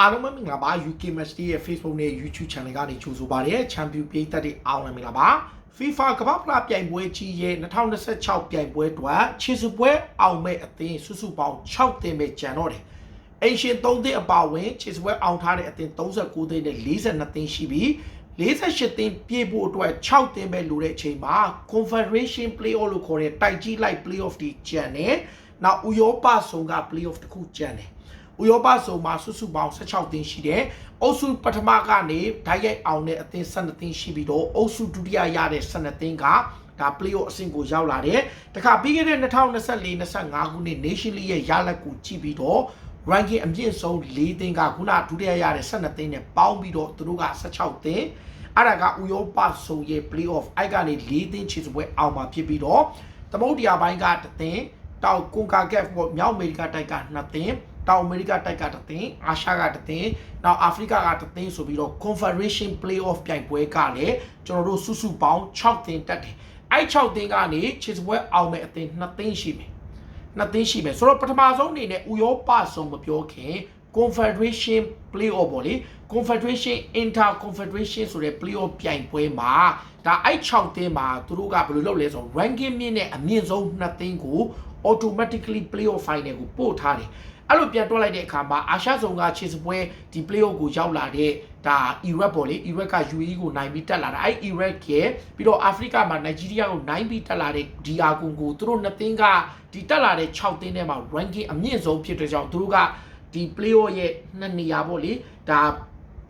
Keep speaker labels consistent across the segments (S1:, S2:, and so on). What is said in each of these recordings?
S1: အားလုံးပဲမင်္ဂလာပါ UK Match Day ရဲ့ Facebook နဲ့ YouTube Channel ကနေကြိုဆိုပါရစေ။ Champion ပြည်သက်တွေအားလုံးမင်္ဂလာပါ။ FIFA ကမ္ဘာ့ဖလားပြိုင်ပွဲကြီးရဲ့2026ပြိုင်ပွဲအတွက်ခြေစပွဲအောင်မဲ့အသင်းစုစုပေါင်း6သင်းပဲကျန်တော့တယ်။အင်ရှင်3သင်းအပါအဝင်ခြေစပွဲအောင်ထားတဲ့အသင်း39သင်းနဲ့42သင်းရှိပြီး48သင်းပြည့်ဖို့အတွက်6သင်းပဲလိုတဲ့အချိန်မှာ Confederation Playoff လို့ခေါ်တဲ့တိုက်ကြီးလိုက် Playoff ဒီကျန်တယ်။နောက်ဥရောပဆုံးက Playoff တစ်ခုကျန်တယ်။ ဥရောပစုံမှာစုစုပေါင်း16သင်းရှိတယ်။အုပ်စုပထမကနေဓာတ်ရိုက်အောင်တဲ့အသင်း12သင်းရှိပြီးတော့အုပ်စုဒုတိယရတဲ့12သင်းကဒါ play-off အဆင့်ကိုရောက်လာတယ်။တခါပြီးခဲ့တဲ့2024-25ခုနှစ် Nation League ရဲ့ရလဒ်ကိုကြည့်ပြီးတော့ ranking အမြင့်ဆုံး၄သင်းကခုနဒုတိယရတဲ့12သင်းနဲ့ပေါင်းပြီးတော့သူတို့က16သင်းအဲ့ဒါကဥရောပစုံရဲ့ play-off အဲ့ကနေ၄သင်းချေစပွဲအောင်မှာဖြစ်ပြီးတော့သမုဒ္ဒရာပိုင်းကတသင်းတောက်ကွန်ကာကက်ပေါ့မြောက်အမေရိကတိုက်က2သင်း တောင်အမေရိကတိုက်ကတသင်းအာရှကတသင်းနောက်အာဖရိကကတသင်းဆိုပြီးတော့ Confederation Playoff ပြိုင်ပွဲကလည်းကျွန်တော်တို့စုစုပေါင်း6သင်းတက်တယ်အဲ့6သင်းကနေချစ်စပွဲအောင်မဲ့အသင်း2သင်းရှိမယ်2သင်းရှိမယ်ဆိုတော့ပထမဆုံးအနေနဲ့ဥရောပဆုံးမပြောခင် Confederation Playoff ပေါ့လေ Confederation Inter Confederation ဆိုတဲ့ Playoff ပြိုင်ပွဲမှာဒါအဲ့6သင်းမှာသူတို့ကဘယ်လိုလုပ်လဲဆိုတော့ ranking မြင့်တဲ့အမြင့်ဆုံး2သင်းကို automatically playoff final ကိုပို့ထားတယ် အဲ့လိုပြန်တွက်လိုက်တဲ့အခါမှာအာရှဇုံကခြေစပွဲဒီ playoff ကိုရောက်လာတဲ့ဒါ Iraq ပေါ့လေ Iraq က UAE ကိုနိုင်ပြီးတက်လာတာအဲ့ Iraq ရဲ့ပြီးတော့အာဖရိကမှာ Nigeria ကိုနိုင်ပြီးတက်လာတဲ့ DR Congo သူတို့နှစ်သင်းကဒီတက်လာတဲ့6သင်းထဲမှာ ranking အမြင့်ဆုံးဖြစ်တဲ့ကြောင့်သူတို့ကဒီ playoff ရဲ့နှစ်နေရာပေါ့လေဒါ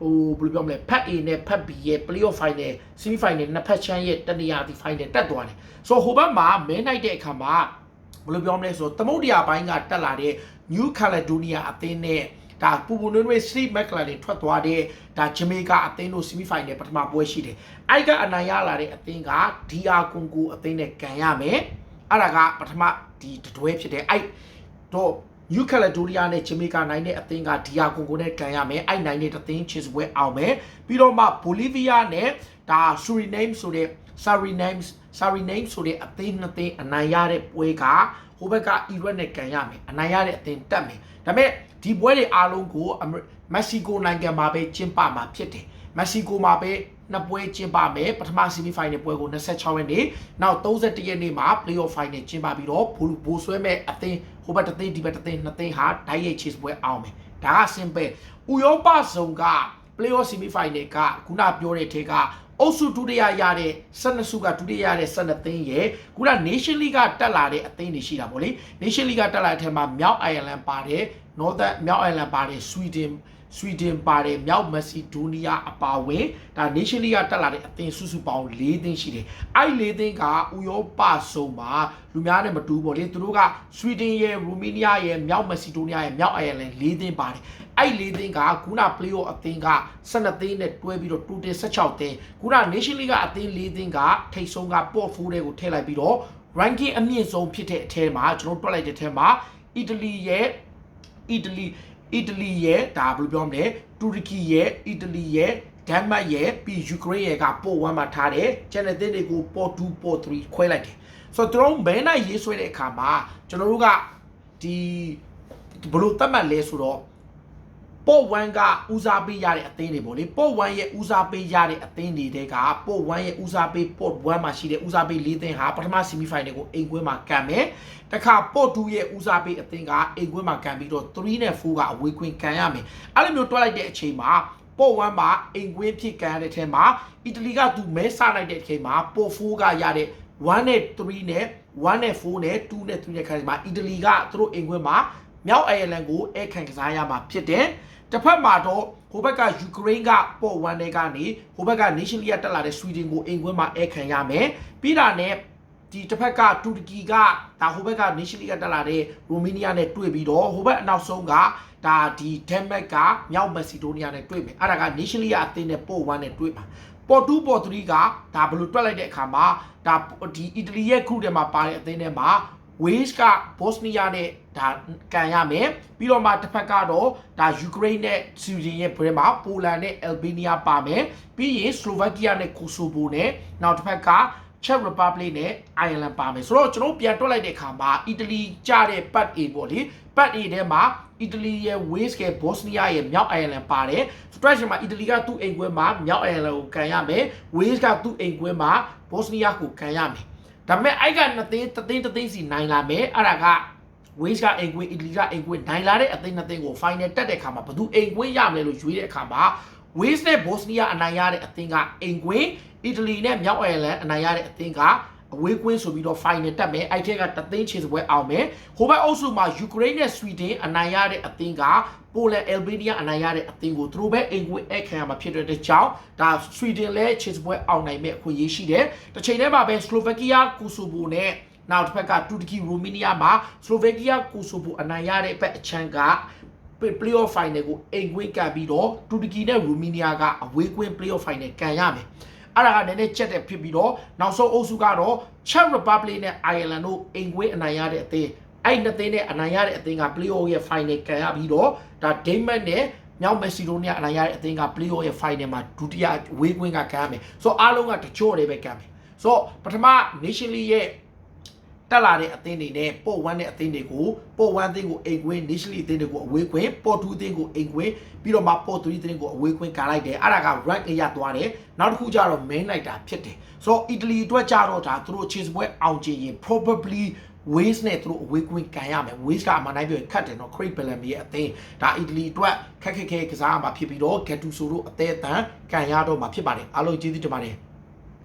S1: ဟိုဘယ်လိုပြောမလဲဖက် A နဲ့ဖက် B ရဲ့ playoff final semi final နှစ်ဖက်ချမ်းရဲ့တနေရာဒီ final တက်သွားတယ်ဆိုတော့ဟိုဘက်မှာမဲနိုင်တဲ့အခါမှာဘယ်လိုပြောမလဲဆိုတော့သမုဒ္ဒရာပိုင်းကတက်လာတဲ့ New Caledonia အသင်းနဲ့ဒါပူပူနွေ့နွေ့ Steve McLaren ထွက်သွားတဲ့ဒါဂျမေကာအသင်းတို့ semi final ပထမပွဲရှိတယ်။အဲ့ကအနိုင်ရလာတဲ့အသင်းက DR Congo အသင်းနဲ့ကန်ရမယ်။အဲ့ဒါကပထမဒီတွဲဖြစ်တယ်။အဲ့တော့ New Caledonia နဲ့ Jamaica နိုင်တဲ့အသင်းက DR Congo နဲ့ကန်ရမယ်။အဲ့နိုင်တဲ့အသင်းချစ်စပွဲအောင်မယ်။ပြီးတော့မှ Bolivia နဲ့ဒါ Suriname ဆိုတဲ့ Suriname Suriname ဆိုတဲ့အသင်းနှစ်သင်းအနိုင်ရတဲ့ပွဲကဟို ဘက်က Iraq နဲ့ကန်ရမယ်။အနိုင်ရတဲ့အသင်းတက်မယ်။ဒါပေမဲ့ဒီပွဲတွေအားလုံးကိုမက္ဆီကိုနိုင်ငံမှာပဲကျင်းပမှာဖြစ်တယ်။မက္ဆီကိုမှာပဲနှစ်ပွဲကျင်းပမယ်ပထမ semi final ပွဲကို26ရက်နေ့နောက်31ရက်နေ့မှာ playoff final ကျင်းပပြီးတော့ဘူဘူဆွဲမဲ့အသင်းဟိုဘက်တစ်သင်းဒီဘက်တစ်သင်းနှစ်သင်းဟာဓာတ်ရိုက်ချစ်ပွဲအောင်မယ်ဒါက simple ဥရောပဇုံက playoff semi final ကခုနပြောတဲ့ထဲကအုပ်စုဒုတိယရတဲ့12စုကဒုတိယရတဲ့12သင်းရဲ့ခုန Nation League ကတက်လာတဲ့အသင်းတွေရှိတာပေါ့လေ Nation League ကတက်လာတဲ့အထက်မှာမြောက်အိုင်ယာလန်ပါတယ် Northern မြောက်အိုင်ယာလန်ပါတယ် Sweden ဆွီဒင်ပါတယ်မြောက်မက်ဆီဒိုးနီးယားအပါအဝင်ဒါ Nation League ကတက်လာတဲ့အသင်းစုစုပေါင်း၄သင်းရှိတယ်။အဲ့၄သင်းကဥရောပစုံမှာလူများနဲ့မတူပေါ့လေသူတို့ကဆွီဒင်ရဲ့ရူမီးနီးယားရဲ့မြောက်မက်ဆီဒိုးနီးယားရဲ့မြောက်အိုင်ယာလန်၄သင်းပါတယ်။အဲ့၄သင်းကခုန playoff အသင်းက12သင်းနဲ့တွဲပြီးတော့ total 16သင်းခုန Nation League ကအသင်း၄သင်းကထိတ်ဆုံးက pot 4တွေကိုထည့်လိုက်ပြီးတော့ ranking အမြင့်ဆုံးဖြစ်တဲ့အထဲမှာကျွန်တော်တွက်လိုက်တဲ့အထဲမှာအီတလီရဲ့အီတလီ အီတလီရဲ့ဒါဘယ်လိုပြောမလဲတူရကီရဲ့အီတလီရဲ့ဒန်မတ်ရဲ့ပြီးယူကရိန်းရဲ့ကပို့1မှာထားတယ်ကျန်တဲ့တင်းတွေကိုပို့2ပို့3ခွဲလိုက်တယ်ဆိုတော့တို့ဘဲနိုင်ရေးဆွဲတဲ့အခါမှာကျွန်တော်တို့ကဒီဘယ်လိုသတ်မှတ်လဲဆိုတော့ ပို့1ကဦးစားပေးရတဲ့အသင်းတွေပေါ့လေပို့1ရဲ့ဦးစားပေးရတဲ့အသင်းတွေတဲကပို့1ရဲ့ဦးစားပေးပို့1မှာရှိတဲ့ဦးစားပေး၄သင်းဟာပထမဆီမီဖိုင်နယ်ကိုအိမ်ကွင်းမှာကန်မယ်တခါပို့2ရဲ့ဦးစားပေးအသင်းကအိမ်ကွင်းမှာကန်ပြီးတော့3နဲ့4ကအဝေးကွင်းကန်ရမယ်အဲ့လိုမျိုးတွက်လိုက်တဲ့အချိန်မှာပို့1မှာအိမ်ကွင်းဖြစ်ကန်ရတဲ့ထဲမှာအီတလီကသူမဲဆလိုက်တဲ့အချိန်မှာပို့4ကရတဲ့1နဲ့3နဲ့1နဲ့4နဲ့2နဲ့3နဲ့ခါဒီမှာအီတလီကသူတို့အိမ်ကွင်းမှာ မြောက်အိုင်ယာလန်ကိုအဲခံကစားရမှာဖြစ်တယ်တစ်ဖက်မှာတော့ဟိုဘက်ကယူကရိန်းကပေါ့1တွေကနေဟိုဘက်က Nation League တက်လာတဲ့ဆွီဒင်ကိုအိမ်ကွင်းမှာအဲခံရမယ်ပြီးတာနဲ့ဒီတစ်ဖက်ကတူရကီကဒါဟိုဘက်က Nation League တက်လာတဲ့ရိုမေးနီးယားနဲ့တွေ့ပြီးတော့ဟိုဘက်အနောက်ဆုံးကဒါဒီဒန်မတ်ကမြောက်မက်ဆီဒိုးနီးယားနဲ့တွေ့မယ်အဲ့ဒါက Nation League အသင်းနဲ့ပို့1နဲ့တွေ့မှာပေါ်2ပေါ်3ကဒါဘယ်လိုတွက်လိုက်တဲ့အခါမှာဒါဒီအီတလီရဲ့ခုထဲမှာပါတဲ့အသင်းထဲမှာ Wales က Bosnia နဲ့ဒါကန်ရမယ်ပြီးတော့မှတစ်ဖက်ကတော့ဒါ Ukraine နဲ့ Sweden ရဲ့ဘရက်မှာ Poland နဲ့ Albania ပါမယ်ပြီးရင် Slovakia နဲ့ Kosovo နဲ့နောက်တစ်ဖက်က Czech Republic နဲ့ Ireland ပါမယ်ဆိုတော့ကျွန်တော်ပြန်တွက်လိုက်တဲ့အခါမှာအီတလီကြတဲ့ part A ပေါ့လေ part A ထဲမှာအီတလီရဲ့ Wales ရဲ့ Bosnia ရဲ့မြောက် Ireland ပါတယ် stretch မှာအီတလီကသူ့အိမ်ကွင်းမှာမြောက် Ireland ကိုကန်ရမယ် Wales ကသူ့အိမ်ကွင်းမှာ Bosnia ကိုကန်ရမယ် ဒါပေမဲ့အဲ့ကနှစ်သိန်းတစ်သိန်းတစ်သိန်းစီနိုင်လာမယ်အဲ့ဒါက Wales ကအိမ်ကွင်းအီတလီကအိမ်ကွင်းနိုင်လာတဲ့အသိန်းနှစ်သိန်းကို final တက်တဲ့အခါမှာဘယ်သူအိမ်ကွင်းရမလဲလို့ရွေးတဲ့အခါမှာ Wales နဲ့ Bosnia အနိုင်ရတဲ့အသင်းကအိမ်ကွင်းအီတလီနဲ့မြောက်အိုင်ယာလန်အနိုင်ရတဲ့အသင်းကအဝေးကွင်းဆိုပြီးတော့ final တက်မယ်အဲ့ထက်ကတသိန်းချေစပွဲအောင်မယ်ဟိုဘက်အုပ်စုမှာ Ukraine နဲ့ Sweden အနိုင်ရတဲ့အသင်းက ပိုလန် Albania အနိုင်ရတဲ့အသင်းကိုသူတို့ပဲအိမ်ကွင်းအခမ်းအမှာဖြစ်တဲ့ကြောင့်ဒါ Sweden လဲချေစပွဲအောင်နိုင်မဲ့အခွင့်အရေးရှိတယ်တစ်ချိန်တည်းမှာပဲ Slovakia Kosovo နဲ့နောက်တစ်ဖက်ကတူရကီရိုမေးနီးယားမှာ Slovakia Kosovo အနိုင်ရတဲ့ဘက်အချမ်းက playoff final ကိုအိမ်ကွင်းကန်ပြီးတော့တူရကီနဲ့ရူမီနီးယားကအဝေးကွင်း playoff final ကန်ရမယ်အဲ့ဒါကနည်းနည်းချက်တဲ့ဖြစ်ပြီးတော့နောက်ဆုံးအုပ်စုကတော့ Czech Republic နဲ့ Ireland တို့အိမ်ကွင်းအနိုင်ရတဲ့အသင်း အဲ့နှစ်သင်းနဲ့အနိုင်ရတဲ့အသင်းက playoff ရဲ့ final ကန်ရပြီးတော့ဒါ Denmark နဲ့မြောက်မက်ဆီဒိုနီးယားအနိုင်ရတဲ့အသင်းက playoff ရဲ့ final မှာဒုတိယဝေးကွင်းကကန်ရမယ်ဆိုတော့အားလုံးကတချို့တွေပဲကန်မယ်ဆိုတော့ပထမ Nation League ရဲ့တက်လာတဲ့အသင်းတွေနဲ့ပို့ဝမ်းတဲ့အသင်းတွေကိုပို့ဝမ်းအသင်းကိုအိမ်ကွင်း nationally အသင်းတွေကိုအဝေးကွင်းပေါ်2အသင်းကိုအိမ်ကွင်းပြီးတော့မှပေါ်3အသင်းကိုအဝေးကွင်းကန်လိုက်တယ်အဲ့ဒါက rank အရသွားတယ်နောက်တစ်ခုကျတော့ main လိုက်တာဖြစ်တယ်ဆိုတော့ Italy အတွက်ကြတော့ဒါသူတို့ chase ပွဲအောင်ချင်ရင် probably Waze နဲ့သူတို့အဝေးကွင်းကန်ရမယ် Waze ကအမှန်တိုင်းပြောရင်ခတ်တယ်နော် Craig Bellamy ရဲ့အသင်းဒါ Italy အတွက်ခက်ခက်ခဲကစားမှာဖြစ်ပြီးတော့ Gattuso တို့အသေးအတန်ကန်ရတော့မှာဖြစ်ပါတယ်အားလုံးကျေးဇူးတင်ပါတယ်